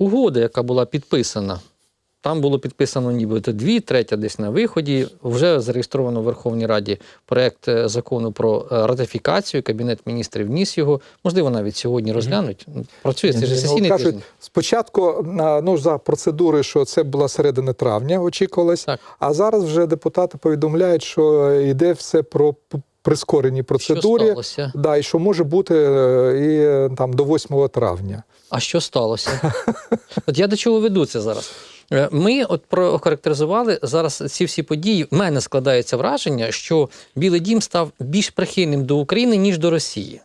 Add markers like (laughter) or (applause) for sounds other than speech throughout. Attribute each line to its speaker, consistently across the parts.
Speaker 1: угода, яка була підписана, там було підписано нібито дві, третя десь на виході. Вже зареєстровано в Верховній Раді проект е, закону про е, ратифікацію. Кабінет міністрів вніс його. Можливо, навіть сьогодні розглянуть. Працює це ж
Speaker 2: Ну,
Speaker 1: сесійний
Speaker 2: кажуть,
Speaker 1: тиждень.
Speaker 2: спочатку ну, за процедури, що це була середина травня, очікувалось,
Speaker 1: Так.
Speaker 2: а зараз вже депутати повідомляють, що йде все про прискорені процедури.
Speaker 1: Що?
Speaker 2: Да, і що може бути е, і там до 8 травня.
Speaker 1: А що сталося? (laughs) От я до чого веду це зараз. Е, Ми от прохарактеризували зараз ці всі події. В мене складається враження, що Білий Дім став більш прихильним до України, ніж до Росії.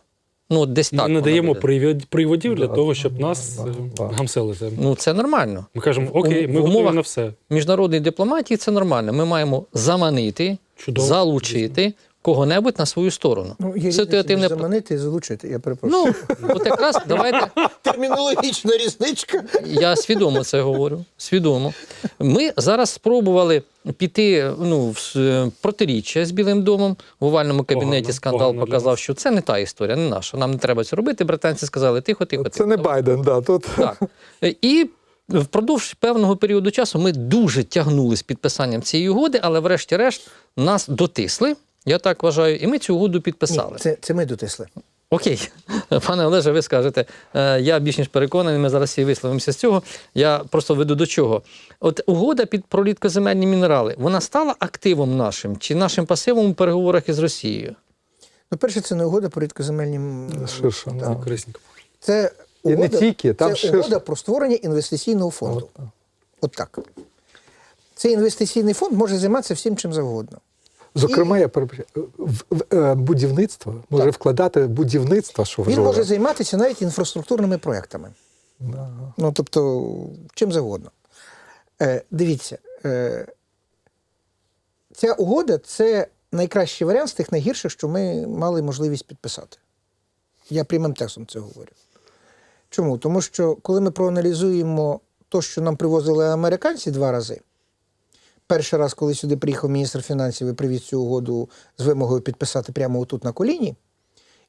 Speaker 1: Ну, от десь так.
Speaker 3: Ми надаємо
Speaker 1: виглядає.
Speaker 3: привід- приводів для
Speaker 2: Да,
Speaker 3: того, щоб нас
Speaker 2: да,
Speaker 3: е,
Speaker 2: да.
Speaker 3: гамселити.
Speaker 1: Ну, це нормально.
Speaker 3: Ми кажемо, окей, ми готові на все.
Speaker 1: Міжнародної дипломатії це нормально. Ми маємо заманити,
Speaker 3: Чудово.
Speaker 1: залучити кого-небудь на свою сторону.
Speaker 4: Ну, є
Speaker 1: Ситуативне
Speaker 4: заманити і залучити, я перепрошую.
Speaker 1: Ну, от якраз давайте (laughs)
Speaker 4: Термінологічна різничка.
Speaker 1: Я свідомо це говорю. Свідомо. Ми зараз спробували піти ну, в протиріччя з Білим домом. В овальному кабінеті
Speaker 3: Погано,
Speaker 1: скандал
Speaker 3: погано
Speaker 1: показав, що це не та історія, не наша. Нам не треба це робити. Британці сказали, тихо, тихо, тихо.
Speaker 2: Це не
Speaker 1: Давай.
Speaker 2: Байден, да, тут
Speaker 1: Так. І впродовж певного періоду часу ми дуже тягнули з підписанням цієї угоди, але врешті-решт нас дотисли. Я так вважаю, і ми цю угоду підписали.
Speaker 4: Ні, це, це ми дотисли.
Speaker 1: Окей, (laughs) пане Олеже, ви скажете, е, я більш ніж переконаний, ми зараз всі висловимося з цього. Я просто веду до чого. От угода під про рідкоземельні мінерали, вона стала активом нашим чи нашим пасивом у переговорах із Росією?
Speaker 4: Ну, перше, це не угода по рідкоземельним.
Speaker 2: ширше.
Speaker 4: Так.
Speaker 2: да.
Speaker 4: Це
Speaker 2: І не
Speaker 4: угода,
Speaker 2: тільки, там
Speaker 4: це
Speaker 2: ширше.
Speaker 4: угода про створення інвестиційного фонду.
Speaker 2: От,
Speaker 4: От так. Цей інвестиційний фонд може займатися всім чим завгодно.
Speaker 2: Зокрема, я перепрошую, в, в е, будівництво може
Speaker 4: Так.
Speaker 2: вкладати будівництво, що
Speaker 4: Він може займатися навіть інфраструктурними проектами.
Speaker 2: Да.
Speaker 4: Ну, тобто, чим завгодно. Е, дивіться, е, ця угода це найкращий варіант з тих найгірших, що ми мали можливість підписати. Я прямим текстом це говорю. Чому? Тому що коли ми проаналізуємо те, що нам привозили американці два рази, перший раз, коли сюди приїхав міністр фінансів і привіз цю угоду з вимогою підписати прямо отут на коліні,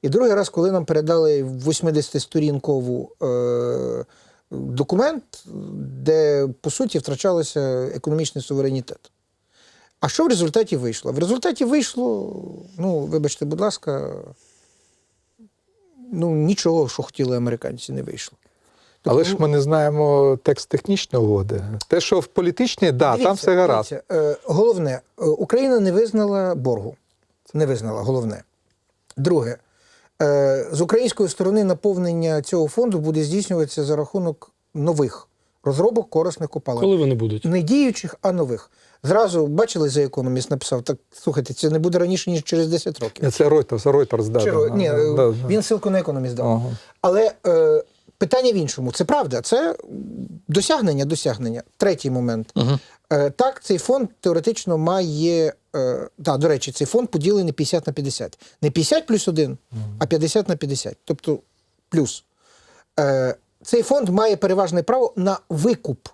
Speaker 4: і другий раз, коли нам передали 80-сторінкову е, документ, де, по суті, втрачалося економічний суверенітет. А що в результаті вийшло? В результаті вийшло, ну, вибачте, будь ласка, ну, нічого, що хотіли американці, не вийшло.
Speaker 2: Але ж ми не знаємо текст технічної угоди. Те, що в політичній, да, там все гаразд.
Speaker 4: дивіться, е, головне, е, Україна не визнала боргу. Не визнала, головне. Друге, е, з української сторони наповнення цього фонду буде здійснюватися за рахунок нових розробок корисних копалин.
Speaker 3: Коли вони будуть?
Speaker 4: Не діючих, а нових. Зразу бачили за економіст, написав: так слухайте, це не буде раніше, ніж через 10 років.
Speaker 2: Це Reuters, Reuters, да,
Speaker 4: Чи-
Speaker 2: да,
Speaker 4: ні,
Speaker 2: да,
Speaker 4: е,
Speaker 2: да,
Speaker 4: він ссылку на економіст дав.
Speaker 2: Ага.
Speaker 4: Але е, питання в іншому. Це правда, це досягнення, досягнення. Третій момент.
Speaker 1: Угу.
Speaker 4: Е, так, цей фонд теоретично має. Е, да, до речі, цей фонд поділений 50 на 50. Не 50 плюс 1, а 50 на 50. Тобто плюс. Е, цей фонд має переважне право на викуп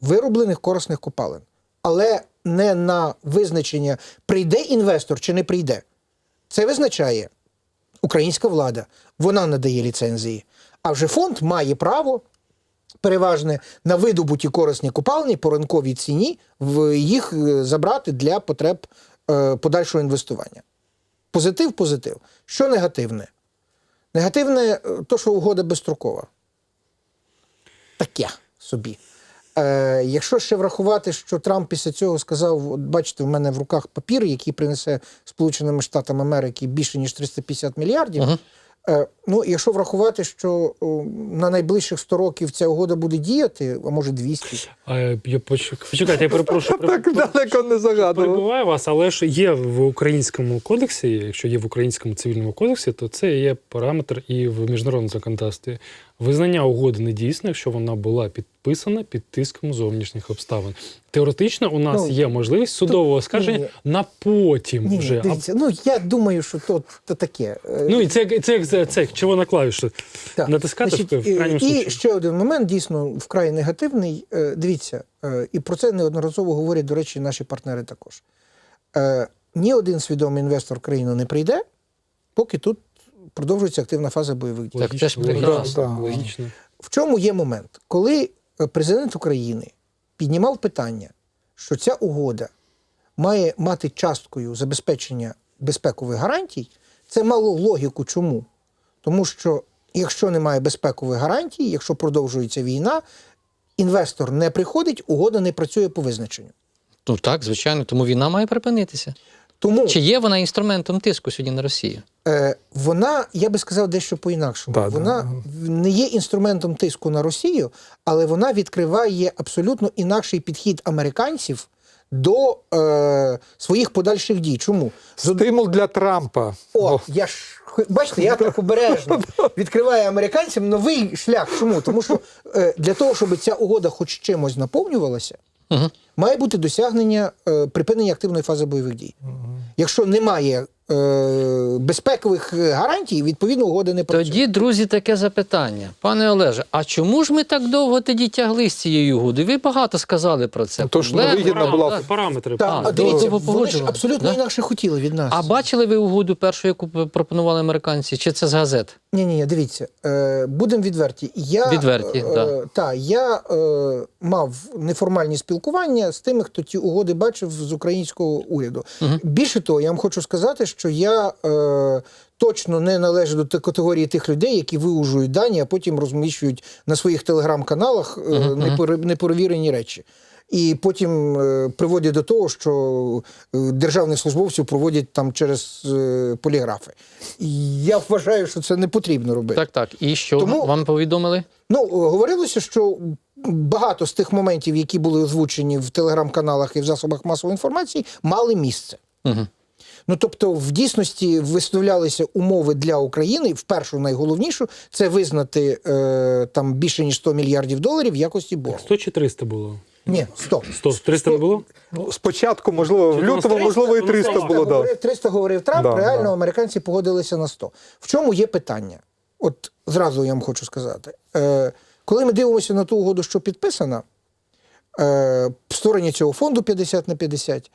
Speaker 4: вироблених корисних копалин, але не на визначення, прийде інвестор чи не прийде. Це визначає українська влада. Вона надає ліцензії. А вже фонд має право переважне на видобуті корисні копалини по ринковій ціні в їх е, забрати для потреб е, подальшого інвестування. Позитив, позитив. Що негативне? Негативне, е, то, що угода безстрокова. Таке собі. Е, якщо ще врахувати, що Трамп після цього сказав: бачите, в мене в руках папір, який принесе Сполученими Штатами Америки більше ніж 350 мільярдів.
Speaker 1: Ага.
Speaker 4: Е, ну, якщо врахувати, що на найближчих 100 років ця угода буде діяти, а може 200,
Speaker 3: А, я поч- Почекайте, я перепрошую. (laughs)
Speaker 2: Так далеко не загадував.
Speaker 3: Перебуваю вас, але ж є в українському кодексі, якщо є в українському цивільному кодексі, то це є параметр і в міжнародному законодавстві. Визнання угоди недійсною, якщо вона була підписана під тиском зовнішніх обставин. Теоретично у нас
Speaker 4: Ну,
Speaker 3: є можливість судового оскарження
Speaker 4: ні.
Speaker 3: на потім
Speaker 4: ні,
Speaker 3: вже. А-
Speaker 4: дивіться, ну я думаю, що то, то таке. Е,
Speaker 3: Ну і це, це, це, це як червона клавіша.
Speaker 4: Так.
Speaker 3: Натискати
Speaker 4: Значить,
Speaker 3: в крайньому
Speaker 4: і
Speaker 3: случаї.
Speaker 4: ще один момент, дійсно, вкрай негативний. Е, Дивіться, е, і про це неодноразово говорять, до речі, наші партнери також. Ні один свідомий інвестор в країну не прийде, поки тут продовжується активна фаза бойових дій.
Speaker 1: Так, це ж
Speaker 3: Логічно,
Speaker 1: прекрасно.
Speaker 3: Логічно.
Speaker 4: В чому є момент? Коли е, президент України піднімав питання, що ця угода має мати часткою забезпечення безпекових гарантій, це мало логіку. Чому? Тому що якщо немає безпекових гарантій, якщо продовжується війна, інвестор не приходить, угода не працює по визначенню.
Speaker 1: Ну так, звичайно, тому війна має припинитися.
Speaker 4: Тому
Speaker 1: Чи є вона інструментом тиску сьогодні на Росію?
Speaker 4: е, вона, я би сказав, дещо по-інакшому.
Speaker 2: Да, да.
Speaker 4: вона не є інструментом тиску на Росію, але вона відкриває абсолютно інакший підхід американців до е, своїх подальших дій. Чому?
Speaker 2: Стимул для Трампа.
Speaker 4: О, я ж бачите, я так обережно відкриваю американцям новий шлях. Чому? Тому що е, для того, щоб ця угода хоч чимось наповнювалася, має бути досягнення е, припинення активної фази бойових дій. Якщо немає е, безпекових гарантій, відповідно угода не працює.
Speaker 1: Тоді, друзі, таке запитання. Пане Олеже, а чому ж ми так довго тоді тягли з цією угодою? Ви багато сказали про це.
Speaker 2: Тож то ж
Speaker 1: Проблеми,
Speaker 2: невигідна була
Speaker 1: так.
Speaker 3: параметри.
Speaker 4: Так,
Speaker 1: А,
Speaker 4: а, дивіться,
Speaker 1: добре,
Speaker 4: вони ж
Speaker 1: погоджували.
Speaker 4: абсолютно
Speaker 1: Да?
Speaker 4: інакше хотіли від нас.
Speaker 1: А бачили ви угоду першу, яку пропонували американці? Чи це з газет?
Speaker 4: Ні, ні, ні, дивіться, е, будемо відверті. Я,
Speaker 1: Відверті,
Speaker 4: е,
Speaker 1: да.
Speaker 4: та, я е, мав неформальні спілкування з тими, хто ті угоди бачив з українського уряду.
Speaker 1: Мгм.
Speaker 4: Більше того, я вам хочу сказати, що я е, точно не належу до категорії тих людей, які виужують дані, а потім розміщують на своїх телеграм-каналах е,
Speaker 1: мгм.
Speaker 4: непер- неперевірені речі. І потім е, приводять до того, що е, державних службовців проводять там через е, поліграфи. Я вважаю, що це не потрібно робити.
Speaker 1: Так, так. І що
Speaker 4: Тому-
Speaker 1: вам повідомили?
Speaker 4: Ну, говорилося, що багато з тих моментів, які були озвучені в телеграм-каналах і в засобах масової інформації, мали місце.
Speaker 1: Угу.
Speaker 4: Ну тобто, в дійсності виставлялися умови для України. В першу найголовнішу це визнати е, там більше ніж 100 мільярдів доларів в якості боргу.
Speaker 3: 100 чи 300 було?
Speaker 4: Ні, 100.
Speaker 3: 100, 300 не було?
Speaker 2: Ну, спочатку, можливо, в лютому,
Speaker 3: 300,
Speaker 2: можливо, і
Speaker 3: то
Speaker 2: 300
Speaker 3: на
Speaker 2: було. Да.
Speaker 4: 300 говорив Трамп,
Speaker 2: Да,
Speaker 4: реально
Speaker 2: да.
Speaker 4: американці погодилися на 100. В чому є питання? От зразу я вам хочу сказати. Е, коли ми дивимося на ту угоду, що підписана, е, створення цього фонду 50 на 50, е,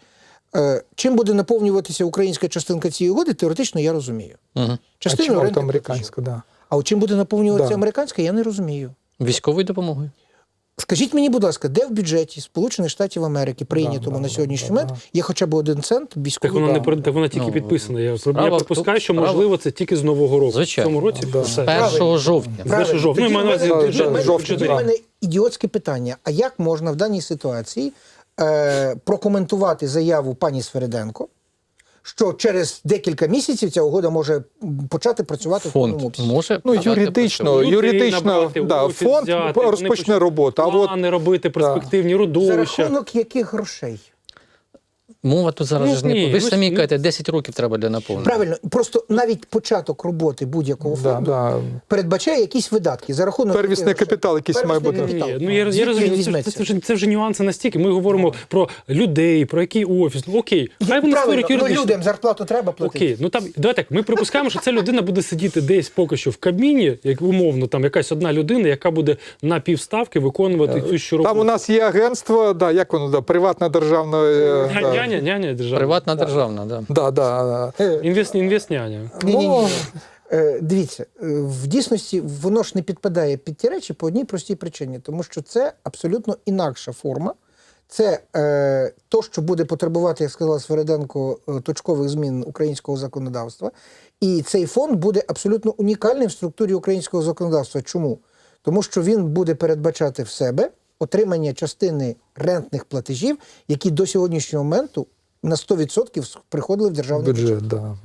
Speaker 4: чим буде наповнюватися українська частинка цієї угоди, теоретично я розумію.
Speaker 1: Угу.
Speaker 2: А
Speaker 4: Частину
Speaker 2: чому
Speaker 4: ринку
Speaker 2: американська, да.
Speaker 4: А от чим буде наповнюватися
Speaker 2: Да.
Speaker 4: американська, я не розумію.
Speaker 1: Військовою допомогою.
Speaker 4: Скажіть мені, будь ласка, де в бюджеті Сполучених Штатів Америки, прийнятому
Speaker 2: да,
Speaker 4: на
Speaker 2: да,
Speaker 4: сьогоднішній
Speaker 2: да,
Speaker 4: момент,
Speaker 2: да.
Speaker 4: є хоча б один цент
Speaker 3: Так
Speaker 4: військовий?
Speaker 3: вона не
Speaker 2: Да.
Speaker 3: так вона тільки
Speaker 1: Ну,
Speaker 3: підписана. Я,
Speaker 1: справа
Speaker 3: я припускаю, що
Speaker 1: справа-
Speaker 3: можливо це тільки з нового року.
Speaker 1: Звичайно.
Speaker 3: В цьому році
Speaker 2: Да.
Speaker 3: все.
Speaker 1: 1 жовтня.
Speaker 3: Перший жовтня. Ну,
Speaker 4: мене- мене-
Speaker 2: жовтня,
Speaker 4: тоді
Speaker 2: да.
Speaker 4: мене ідіотське питання. А як можна в даній ситуації е, прокоментувати заяву пані Свериденко, що через декілька місяців ця угода може почати працювати в повному обсязі?
Speaker 1: може
Speaker 2: Ну,
Speaker 1: почати
Speaker 2: юридично,
Speaker 1: працювати.
Speaker 2: Юридично,
Speaker 3: набрати,
Speaker 2: да,
Speaker 3: офіс
Speaker 2: фонд
Speaker 3: взяти,
Speaker 2: розпочне
Speaker 3: почнуть
Speaker 2: роботу. А от
Speaker 3: Плани робити перспективні
Speaker 4: За
Speaker 3: родовища.
Speaker 4: рахунок яких грошей?
Speaker 1: Мова тут зараз
Speaker 3: Ну,
Speaker 1: ж не
Speaker 3: ні,
Speaker 1: ви ж
Speaker 3: ну,
Speaker 1: самі
Speaker 3: ну,
Speaker 1: кажете, 10 років треба для наповнення.
Speaker 4: Правильно, просто навіть початок роботи будь-якого
Speaker 2: да,
Speaker 4: фонду
Speaker 2: да.
Speaker 4: передбачає якісь видатки за рахунок
Speaker 2: Первісний капітал якийсь має бути.
Speaker 4: капітал.
Speaker 3: Ні, ну я, я розумію, ну, це, це, це, вже, це вже нюанси настільки. Ми говоримо про людей, про який офіс. Ну окей, хай вони
Speaker 4: Правильно,
Speaker 3: створюють
Speaker 4: ну, людям зарплату треба платити.
Speaker 3: Окей, ну там давай так. Ми припускаємо, що ця людина буде сидіти десь поки що в кабіні, як умовно, там якась одна людина, яка буде на півставки виконувати цю щороботу.
Speaker 2: Там у нас є агентство, да, як воно, да, приватна державна. е, да.
Speaker 3: Няня, няня державна.
Speaker 1: Приватна державна, да.
Speaker 2: Да, да.
Speaker 4: Е,
Speaker 3: Інвест,
Speaker 4: ні.
Speaker 2: Ну,
Speaker 4: Е, Дивіться, е, в дійсності воно ж не підпадає під ті речі по одній простій причині, тому що це абсолютно інакша форма. Це е, то, що буде потребувати, як сказала Свериденко, е, точкових змін українського законодавства. І цей фонд буде абсолютно унікальним в структурі українського законодавства. Чому? Тому що він буде передбачати в себе отримання частини рентних платежів, які до сьогоднішнього моменту на 100% приходили в державний бюджет.
Speaker 2: бюджет, да.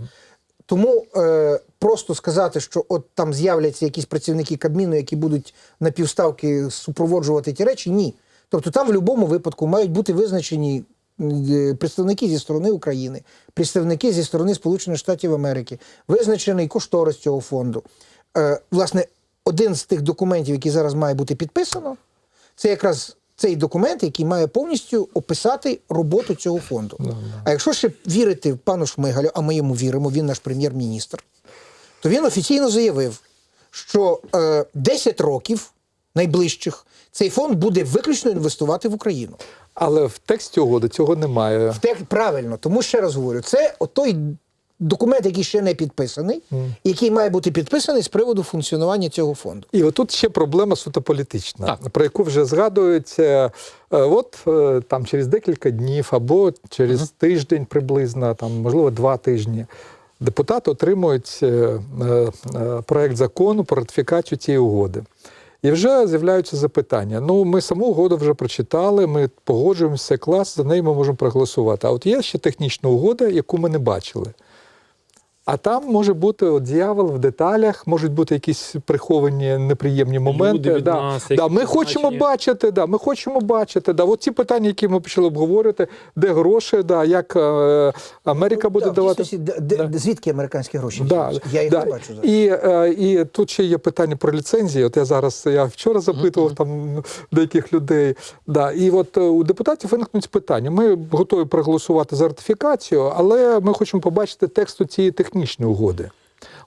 Speaker 4: Тому е, просто сказати, що от там з'являться якісь працівники Кабміну, які будуть на півставки супроводжувати ті речі, ні. Тобто там в будь-якому випадку мають бути визначені е, представники зі сторони України, представники зі сторони Сполучених Штатів Америки, визначений кошторис цього фонду. Е, власне, один з тих документів, який зараз має бути підписано, це якраз цей документ, який має повністю описати роботу цього фонду. А якщо ще вірити пану Шмигалю, а ми йому віримо, він наш прем'єр-міністр, то він офіційно заявив, що е, 10 років найближчих цей фонд буде виключно інвестувати в Україну.
Speaker 2: Але в тексті угоди цього немає.
Speaker 4: Те правильно, тому ще раз говорю, це отой документ, який ще не підписаний, який має бути підписаний з приводу функціонування цього фонду.
Speaker 2: І отут ще проблема суто політична,
Speaker 1: Так.
Speaker 2: про яку вже згадується. е, От е, там через декілька днів або через тиждень приблизно, там можливо два тижні. Депутати отримують е, е, е, проект закону про ратифікацію цієї угоди. І вже з'являються запитання. Ну, ми саму угоду вже прочитали, ми погоджуємося, клас, за неї ми можемо проголосувати. А от є ще технічна угода, яку ми не бачили. А там може бути от дьявол в деталях, можуть бути якісь приховані неприємні моменти.
Speaker 3: від
Speaker 2: да.
Speaker 3: нас,
Speaker 2: да, ми хочемо бачити, да, ми хочемо бачити. Да. От ці питання, які ми почали обговорювати, де гроші, да, як е, Америка буде
Speaker 4: Ну, Да,
Speaker 2: давати.
Speaker 4: дійсності, де- де-
Speaker 2: Да.
Speaker 4: Звідки американські гроші?
Speaker 2: Да.
Speaker 4: Я їх
Speaker 2: да.
Speaker 4: не бачу зараз.
Speaker 2: І, е, і тут ще є питання про ліцензії. От я зараз я вчора запитував там деяких людей. Да. І от е, у депутатів виникнуть питання. Ми готові проголосувати за ратифікацію, але ми хочемо побачити тексту цієї технічної угоди.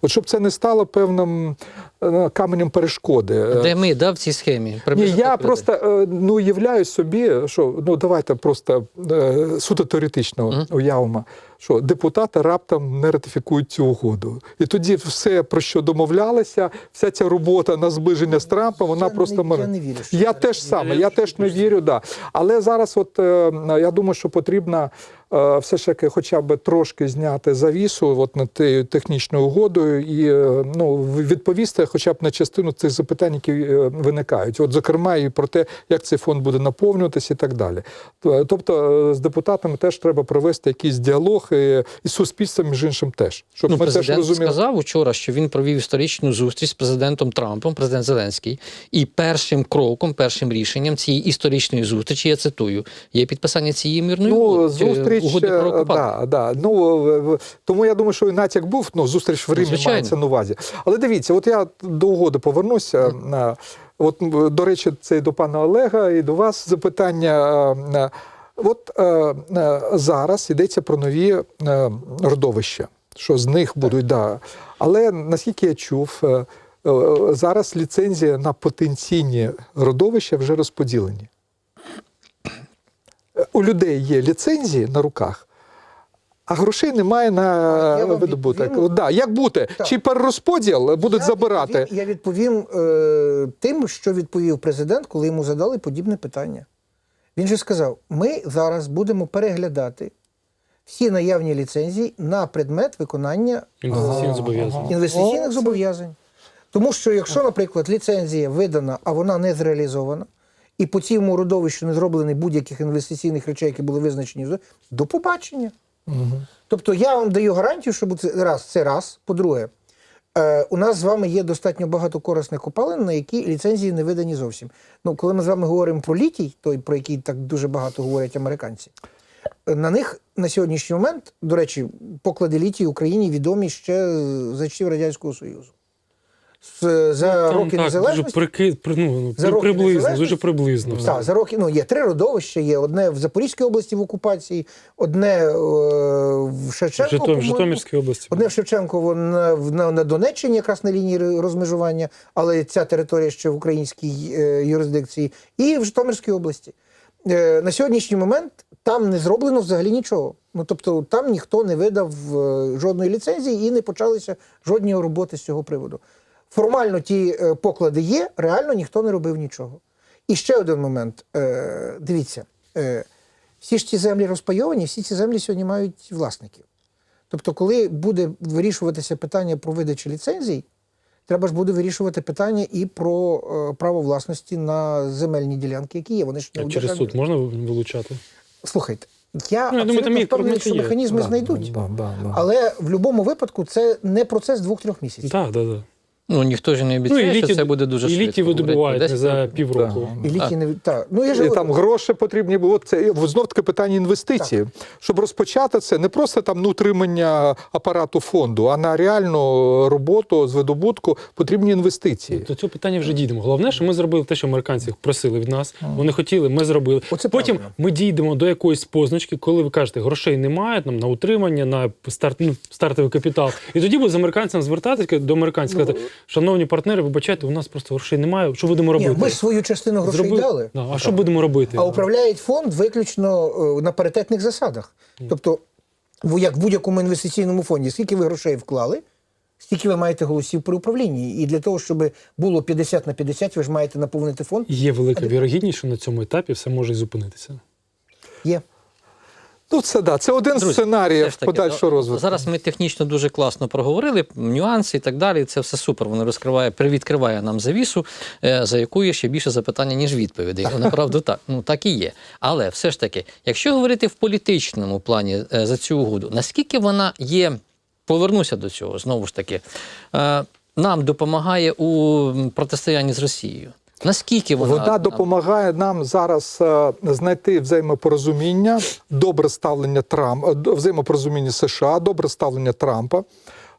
Speaker 2: От щоб це не стало певним е, каменем перешкоди.
Speaker 1: Де ми да, в цій схемі?
Speaker 2: ні, я просто е, ну уявляю собі, що ну давайте просто е, суто теоретично уявимо, що депутати раптом не ратифікують цю угоду. І тоді все, про що домовлялися, вся ця робота на зближення з Трампом, вона
Speaker 4: Я
Speaker 2: просто
Speaker 4: не- я не вірю, що
Speaker 2: Я теж саме,
Speaker 3: Я
Speaker 2: я
Speaker 3: теж
Speaker 2: не вірю, да. Але зараз, от е, я думаю, що потрібно е, все ж таки хоча б трошки зняти завісу от над тією технічною угодою і е, ну, відповісти хоча б на частину цих запитань, які е, виникають. От, зокрема, і про те, як цей фонд буде наповнюватися і так далі. Тобто з депутатами теж треба провести якийсь діалог і, і з суспільством, між іншим, теж. Щоб
Speaker 1: Ну,
Speaker 2: ми теж
Speaker 1: президент
Speaker 2: розуміли.
Speaker 1: сказав учора, що він провів історичну зустріч з президентом Трампом, президент Зеленський, і першим кроком, першим рішенням цієї історичної зустрічі, я цитую, є підписання цієї мирної
Speaker 2: Ну,
Speaker 1: угоди,
Speaker 2: зустріч,
Speaker 1: угоди про
Speaker 2: е,
Speaker 1: окупацію.
Speaker 2: да, да. Ну, тому я думаю, що і натяк був, ну, зустріч в Римі
Speaker 1: звичайно.
Speaker 2: мається на увазі. Але дивіться, от я до угоди повернуся. Е, От, до речі, це і до пана Олега, і до вас запитання. От е, е, зараз йдеться про нові е, родовища, що з них будуть, да. Але наскільки я чув, е, е, зараз ліцензії на потенційні родовища вже розподілені. У людей є ліцензії на руках, а грошей немає на видобуток.
Speaker 4: відповім.
Speaker 2: Да, як бути?
Speaker 4: Так.
Speaker 2: Чи перерозподіл будуть
Speaker 4: Я
Speaker 2: забирати?
Speaker 4: відповім- я відповім е, тим, що відповів президент, коли йому задали подібне питання. Він же сказав: ми зараз будемо переглядати всі наявні ліцензії на предмет виконання
Speaker 3: Інвестиційних зобов'язань.
Speaker 4: інвестиційних зобов'язань. Тому що, якщо, наприклад, ліцензія видана, а вона не зреалізована, і по цьому родовищу не зроблені будь-яких інвестиційних речей, які були визначені, до побачення. Тобто я вам даю гарантію, що це раз, це раз. По-друге, е, у нас з вами є достатньо багато корисних копалин, на які ліцензії не видані зовсім. Ну, коли ми з вами говоримо про літій, той, про який так дуже багато говорять американці, е, на них на сьогоднішній момент, до речі, поклади літій Україні відомі ще за часів Радянського Союзу. За
Speaker 3: Там
Speaker 4: роки
Speaker 3: так, дуже
Speaker 4: незалежності.
Speaker 3: прики, ну,
Speaker 4: За роки
Speaker 3: приблизно,
Speaker 4: незалежності?
Speaker 3: дуже приблизно.
Speaker 4: Так, за роки ну, є три родовища: є одне в Запорізькій області в окупації, одне е, в Шевченко.
Speaker 3: Житом,
Speaker 4: по-моєму,
Speaker 3: Житомирській області.
Speaker 4: Одне в Шевченково на, на, на Донеччині, якраз на лінії розмежування, але ця територія ще в українській е, юрисдикції, і в Житомирській області. Е, на сьогоднішній момент там не зроблено взагалі нічого. Ну тобто там ніхто не видав е, жодної ліцензії і не почалися жодні роботи з цього приводу. Формально ті е, поклади є, реально ніхто не робив нічого. І ще один момент. Е, дивіться, е, всі ж ці землі розпайовані, всі ці землі сьогодні мають власників. Тобто, коли буде вирішуватися питання про видачу ліцензій, треба ж буде вирішувати питання і про право власності на земельні ділянки, які є. Вони ж не
Speaker 3: А через суд можна вилучати?
Speaker 4: Слухайте, я
Speaker 3: Ну,
Speaker 4: абсолютно впевнений, що механізми
Speaker 2: Да,
Speaker 4: знайдуть.
Speaker 2: да, да, да.
Speaker 4: Але в будь-якому випадку це не процес двох-трьох місяців.
Speaker 3: Так, так, так.
Speaker 1: Ну ніхто ж не
Speaker 3: Ну,
Speaker 1: обіцяє, що це буде дуже
Speaker 3: і
Speaker 1: швидко.
Speaker 3: літі видобувають не
Speaker 1: 10
Speaker 3: за півроку.
Speaker 4: І літі не та. Ну, я ж
Speaker 2: І там гроші потрібні були. От Це знов таки питання інвестицій. Щоб розпочати це не просто там ну, утримання апарату фонду, а на реальну роботу з видобутку потрібні інвестиції.
Speaker 3: До цього питання вже дійдемо. Головне, що ми зробили те, що американці просили від нас. Вони хотіли, ми зробили.
Speaker 4: Оце
Speaker 3: Потім
Speaker 4: правильно.
Speaker 3: ми дійдемо до якоїсь позначки, коли ви кажете, грошей немає там на утримання, на старт, ну, стартовий капітал. І тоді буде з американцем звертатися до американців, сказати, шановні партнери, вибачайте, у нас просто грошей немає. Що будемо
Speaker 4: ні,
Speaker 3: робити?
Speaker 4: ми ж свою частину грошей
Speaker 3: Зробили-
Speaker 4: дали.
Speaker 3: Да, а що будемо робити?
Speaker 4: А управляє фонд виключно е, на паритетних засадах. Тобто як в будь-якому інвестиційному фонді, скільки ви грошей вклали, стільки ви маєте голосів при управлінні. І для того, щоб було 50 на 50, ви ж маєте наповнити фонд.
Speaker 3: Є велика вірогідність, що на цьому етапі все може і зупинитися.
Speaker 4: Є.
Speaker 2: Ну, це да, це один з
Speaker 1: Друзі,
Speaker 2: сценаріїв
Speaker 1: все ж таки,
Speaker 2: подальшого
Speaker 1: ну,
Speaker 2: розвитку.
Speaker 1: Зараз ми технічно дуже класно проговорили, нюанси і так далі. Це все супер. Воно розкриває, привідкриває нам завісу, е, за яку є ще більше запитання, ніж відповідей. Ну, Направду так. Ну так і є. Але все ж таки, якщо говорити в політичному плані е, за цю угоду, наскільки вона є, повернуся до цього знову ж таки, е, нам допомагає у протистоянні з Росією. Наскільки вона,
Speaker 2: Вона
Speaker 1: нам-
Speaker 2: допомагає нам зараз е, знайти взаємопорозуміння, добре ставлення Трампа, взаємопорозуміння США, добре ставлення Трампа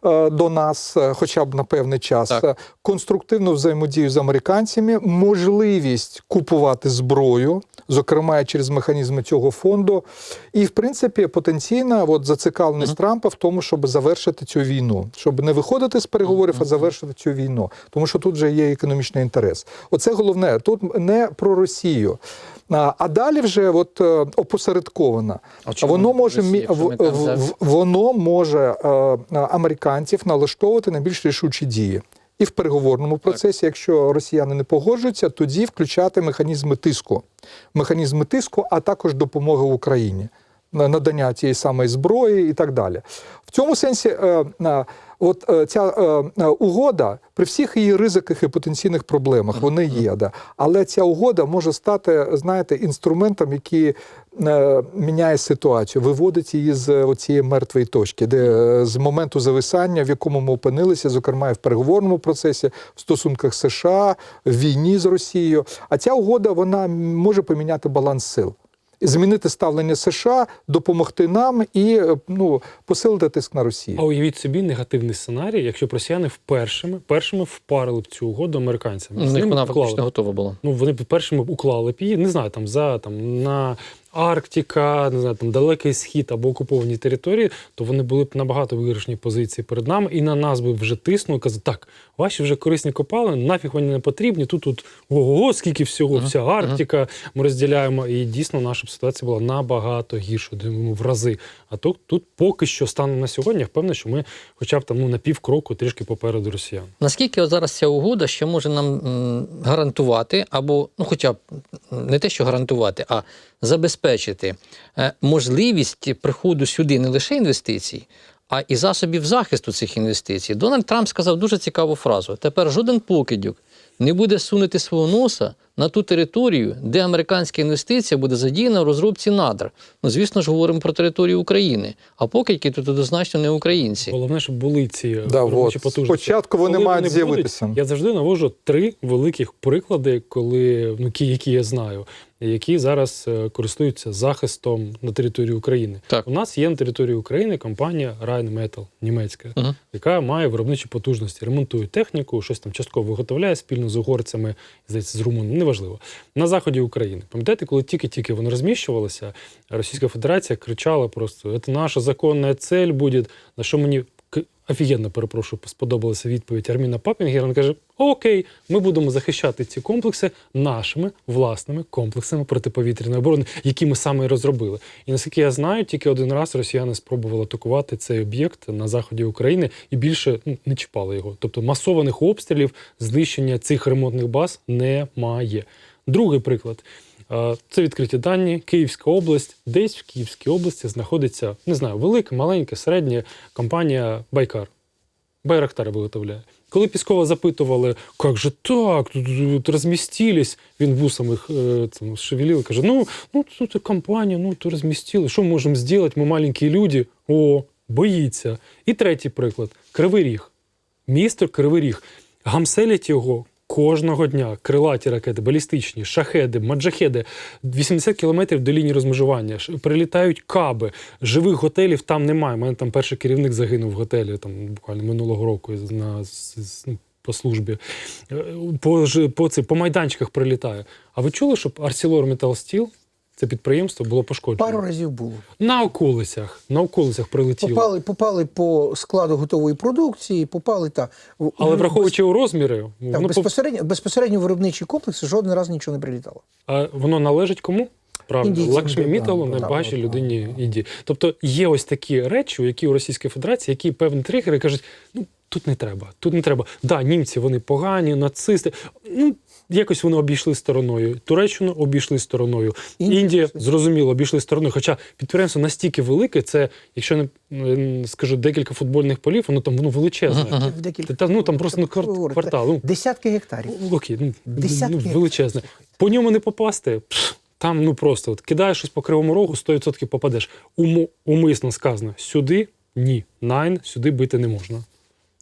Speaker 2: е, до нас, е, хоча б на певний час,
Speaker 1: Так.
Speaker 2: Е, конструктивну взаємодію з американцями, можливість купувати зброю, зокрема через механізми цього фонду, і в принципі потенційна от, зацікавленість Трампа в тому, щоб завершити цю війну, щоб не виходити з переговорів, а завершити цю війну, тому що тут вже є економічний інтерес. Оце головне. Тут не про Росію. А, а далі вже от, е, опосередковано.
Speaker 1: А
Speaker 2: Воно може,
Speaker 1: Росія,
Speaker 2: в- в- воно може е, американців налаштовувати на більш рішучі дії. І в переговорному процесі, якщо росіяни не погоджуються, тоді включати механізми тиску, механізми тиску, а також допомоги Україні, надання тієї самої зброї і так далі. В цьому сенсі, е, от е, ця е, угода при всіх її ризиках і потенційних проблемах вони є. Да. Але ця угода може стати, знаєте, інструментом, який міняє ситуацію, виводить її з цієї мертвої точки, де з моменту зависання, в якому ми опинилися, зокрема і в переговорному процесі, в стосунках США, в війні з Росією. А ця угода вона може поміняти баланс сил. Змінити ставлення США, допомогти нам і е, ну, посилити тиск на Росію.
Speaker 3: А уявіть собі негативний сценарій, якщо б росіяни впершими, першими впарили б цю угоду американцям. З
Speaker 1: них вона
Speaker 3: вклали.
Speaker 1: фактично готова була.
Speaker 3: Ну, вони б першими уклали б її, не знаю, там за там на Арктика, не знаю, там далекий схід або окуповані території, то вони були б набагато виграшні позиції перед нами, і на нас би вже тиснули, казали, так, ваші вже корисні копали, нафіг вони не потрібні. Тут тут ого, скільки всього, вся Арктика ми розділяємо. І дійсно наша б ситуація була набагато гірша, думаю, в рази. А тут, тут поки що станом на сьогодні, я впевнений, що ми хоча б там ну на півкроку трішки попереду росіян.
Speaker 1: Наскільки от зараз ця угода ще може нам гарантувати, або ну, хоча б не те, що гарантувати, а забезпечити е, можливість приходу сюди не лише інвестицій, а і засобів захисту цих інвестицій. Дональд Трамп сказав дуже цікаву фразу: тепер жоден покидьок не буде сунути свого носа на ту територію, де американська інвестиція буде задіяна в розробці надр. Ну, звісно ж, говоримо про територію України, а покидьки тут однозначно не українці.
Speaker 3: Головне, щоб були ці
Speaker 2: Да,
Speaker 3: виробничі
Speaker 2: от.
Speaker 3: потужності.
Speaker 2: Спочатку вони
Speaker 3: Коли
Speaker 2: мають з'явитися.
Speaker 3: я завжди навожу три великих приклади, коли ну кі- які я знаю, які зараз е, користуються захистом на території України.
Speaker 1: Так.
Speaker 3: У нас є на території України компанія Rheinmetall німецька,
Speaker 1: Мгм.
Speaker 3: яка має виробничі потужності, ремонтує техніку, щось там частково виготовляє спільно з угорцями, здається, з румунами, неважливо. На заході України. Пам'ятаєте, коли тільки-тільки воно розміщувалося, Російська Федерація кричала просто: це наша законна цель буде. На що мені офігенно перепрошую, сподобалася відповідь Арміна Папінгера. Він каже: Окей, ми будемо захищати ці комплекси нашими власними комплексами протиповітряної оборони, які ми саме і розробили. І наскільки я знаю, тільки один раз росіяни спробували атакувати цей об'єкт на заході України і більше ну, не чіпали його. Тобто масованих обстрілів, знищення цих ремонтних баз немає. Другий приклад. Е, Це відкриті дані. Київська область. Десь в Київській області знаходиться, не знаю, велика, маленька, середня компанія Байкар. Байрактар виготовляє. Коли Піскова запитували, як же так, тут, тут розмістились, він вусами е, там, шевелив, каже: ну, ну тут компанія, ну то розмістили, що ми можемо зробити, ми маленькі люди. О, боїться. І третій приклад Кривий Ріг. Місто Кривий Ріг. Гамселять його кожного дня. Крилаті ракети, балістичні, шахеди, маджахеди. 80 кілометрів до лінії розмежування. Прилітають каби. Живих готелів там немає. У мене там перший керівник загинув в готелі там буквально минулого року на, ну, по службі. Е, По, по, це, по майданчиках прилітає. А ви чули, щоб ArcelorMittal Steel, це підприємство, було пошкоджено?
Speaker 4: Пару разів було.
Speaker 3: На околицях. На околицях прилетіло.
Speaker 4: Попали, попали по складу готової продукції, попали та
Speaker 3: Але враховуючи у розміри,
Speaker 4: так,
Speaker 3: пов-
Speaker 4: безпосередньо, безпосередньо виробничі комплекси жоден раз нічого не прилітало.
Speaker 3: а воно належить кому? Правда, Лакшмі Міталу найбагатшій людині Індії. Тобто є ось такі речі, які у Російській Федерації, які певні тригери кажуть, ну тут не треба, тут не треба. Да, німці вони погані, нацисти. Ну якось вони обійшли стороною. Туреччину обійшли стороною.
Speaker 4: Індію
Speaker 3: Індія зрозуміло обійшли стороною. Хоча підприємство настільки велике, це якщо не скажу декілька футбольних полів, воно там воно величезне.
Speaker 4: Декілька-
Speaker 3: Та ну там просто ну, квар- квартал. Ну,
Speaker 4: Десятки гектарів.
Speaker 3: Ну, Окей, ну,
Speaker 4: Десятки
Speaker 3: ну
Speaker 4: гектарів.
Speaker 3: величезне. По ньому не попасти. Там ну просто от, кидаєш щось по кривому рогу, 100% попадеш. Уму, умисно сказано, сюди ні. Найн, сюди бити не можна.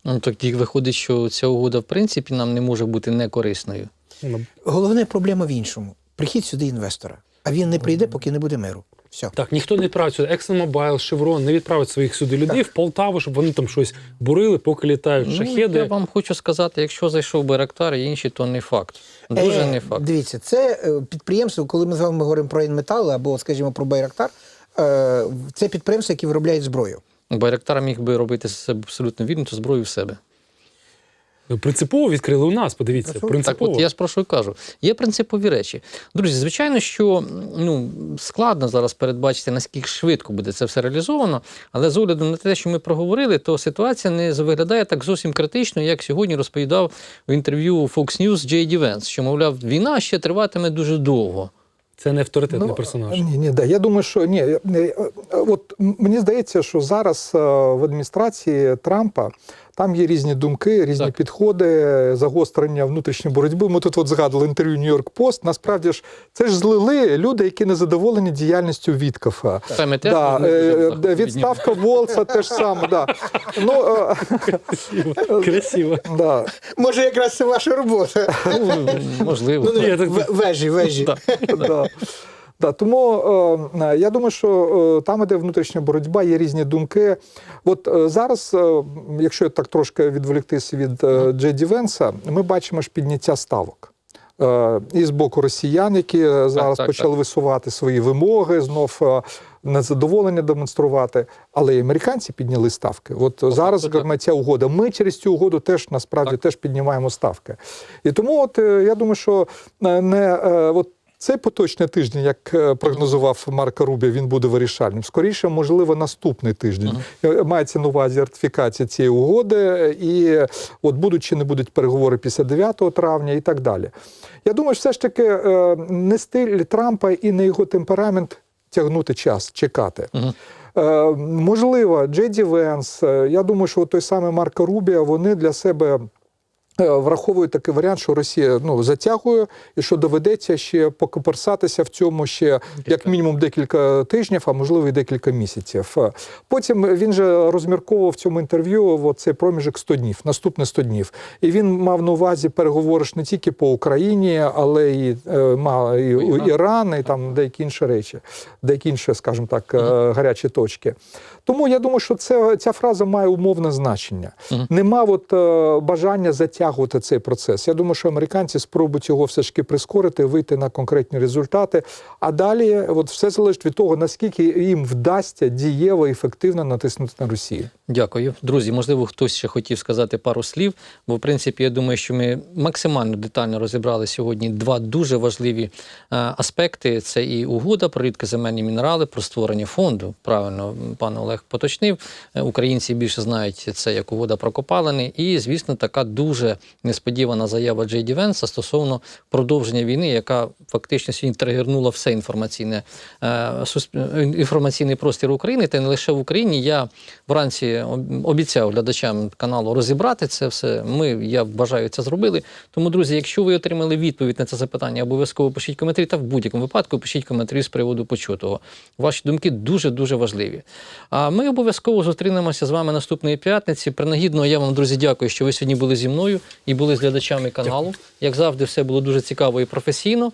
Speaker 1: Ну так виходить, що ця угода в принципі нам не може бути некорисною.
Speaker 3: Ну,
Speaker 4: Головна проблема в іншому: прихід сюди інвестора. А він не прийде, поки не буде миру. Все.
Speaker 3: Так, ніхто не відправить сюди. ExxonMobil, Chevron не відправить своїх сюди людей в Полтаву, щоб вони там щось бурили, поки літають
Speaker 1: Ну,
Speaker 3: шахеди.
Speaker 1: я вам хочу сказати, якщо зайшов Байрактар і інші, то не факт. Дуже
Speaker 4: Е,
Speaker 1: не факт.
Speaker 4: Дивіться, це е, підприємство, коли ми з вами говоримо про інметал або, скажімо, про Байрактар, е, це підприємство, які виробляють зброю.
Speaker 1: Байрактар міг би робити себе абсолютно вільно ту зброю в себе.
Speaker 3: Ну, Принципово відкрили у нас, подивіться.
Speaker 4: Так,
Speaker 3: Принципово.
Speaker 1: Так, от я ж про що кажу. Є принципові речі. Друзі, звичайно, що ну, складно зараз передбачити, наскільки швидко буде це все реалізовано, але з огляду на те, що ми проговорили, то ситуація не виглядає так зовсім критично, як сьогодні розповідав в інтерв'ю Fox News Джей Ді Венс, що, мовляв, війна ще триватиме дуже довго.
Speaker 3: Це не авторитетний
Speaker 2: Ну,
Speaker 3: персонаж.
Speaker 2: Ні, ні, да. Я думаю, що ні. е, е, От мені здається, що зараз е, в адміністрації Трампа там є різні думки, різні
Speaker 1: Так.
Speaker 2: підходи, загострення внутрішньої боротьби. Ми тут от згадували інтерв'ю Нью-Йорк Пост. Насправді ж це ж злили люди, які не задоволені діяльністю Віткафа.
Speaker 1: Саме те,
Speaker 2: Да, е, е, відставка Волса теж саме. Да. Ну, е,
Speaker 3: Красиво. Красиво.
Speaker 2: да.
Speaker 4: Може, якраз це ваша робота.
Speaker 1: Ну, можливо.
Speaker 4: Ну,
Speaker 3: так-
Speaker 4: в- Вежі, вежі.
Speaker 2: да. Да, тому е, я думаю, що е, там, де внутрішня боротьба, є різні думки. От е, зараз, е, якщо так трошки відволіктися від е, Джеді Венса, ми бачимо ж підняття ставок. Е, І з боку росіян, які зараз
Speaker 1: так,
Speaker 2: почали
Speaker 1: так.
Speaker 2: висувати свої вимоги, знов е, незадоволення демонструвати. Але і американці підняли ставки. От зараз
Speaker 1: так.
Speaker 2: ця угода. Ми через цю угоду теж насправді
Speaker 1: Так.
Speaker 2: теж піднімаємо ставки. І тому, от е, я думаю, що не е, от. Цей поточний тиждень, як е, прогнозував Марко Рубі, він буде вирішальним. Скоріше, можливо, наступний тиждень. Е, Мається на увазі ратифікація цієї угоди, і от будуть чи не будуть переговори після 9 травня і так далі. Я думаю, що все ж таки е, не стиль Трампа і не його темперамент тягнути час, чекати. Е, Можливо, Джеді Венс, я думаю, що той самий Марко Рубіо, вони для себе. Е, Враховують такий варіант, що Росія ну затягує, і що доведеться ще покоперсатися в цьому ще як мінімум декілька тижнів, а можливо і декілька місяців. Е, Потім він же розмірковував в цьому інтерв'ю цей проміжок 100 днів, наступне 100 днів. І він мав на увазі переговори ж не тільки по Україні, але і е, мав і, у Іран, і там деякі інші речі, деякі інші, скажімо так, гарячі точки. Тому я думаю, що це ця фраза має умовне значення. Нема от бажання затягувати цей процес. Я думаю, що американці спробують його все ж таки прискорити, вийти на конкретні результати. А далі, от все залежить від того, наскільки їм вдасться дієво і ефективно натиснути на Росію.
Speaker 1: Дякую. Друзі, можливо, хтось ще хотів сказати пару слів, бо в принципі я думаю, що ми максимально детально розібрали сьогодні два дуже важливі е, аспекти: це і угода про рідкоземельні мінерали, про створення фонду. Правильно, пан Олег поточнив. Е, Українці більше знають це як угода про копалини. І, звісно, така дуже несподівана заява Джей Ді Венса стосовно продовження війни, яка фактично сьогодні тригернула все інформаційне е, інформаційний простір України, та не лише в Україні. Я вранці обіцяв глядачам каналу розібрати це все. Ми, я вважаю, це зробили. Тому, друзі, якщо ви отримали відповідь на це запитання, обов'язково пишіть коментарі, та в будь-якому випадку пишіть коментарі з приводу почутого. Ваші думки дуже дуже важливі. А ми обов'язково зустрінемося з вами наступної п'ятниці. Принагідно, я вам, друзі, дякую, що ви сьогодні були зі мною і були з глядачами каналу. Як завжди, все було дуже цікаво і професійно.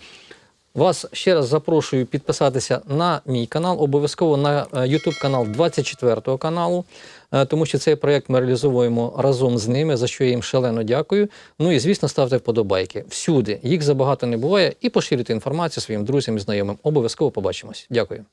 Speaker 1: Вас ще раз запрошую підписатися на мій канал, обов'язково на е, YouTube канал 24 каналу, е, тому що цей проєкт ми реалізовуємо разом з ними, за що я їм шалено дякую. Ну і звісно, ставте вподобайки. Всюди їх забагато не буває, і поширюйте інформацію своїм друзям і знайомим. Обов'язково побачимось. Дякую.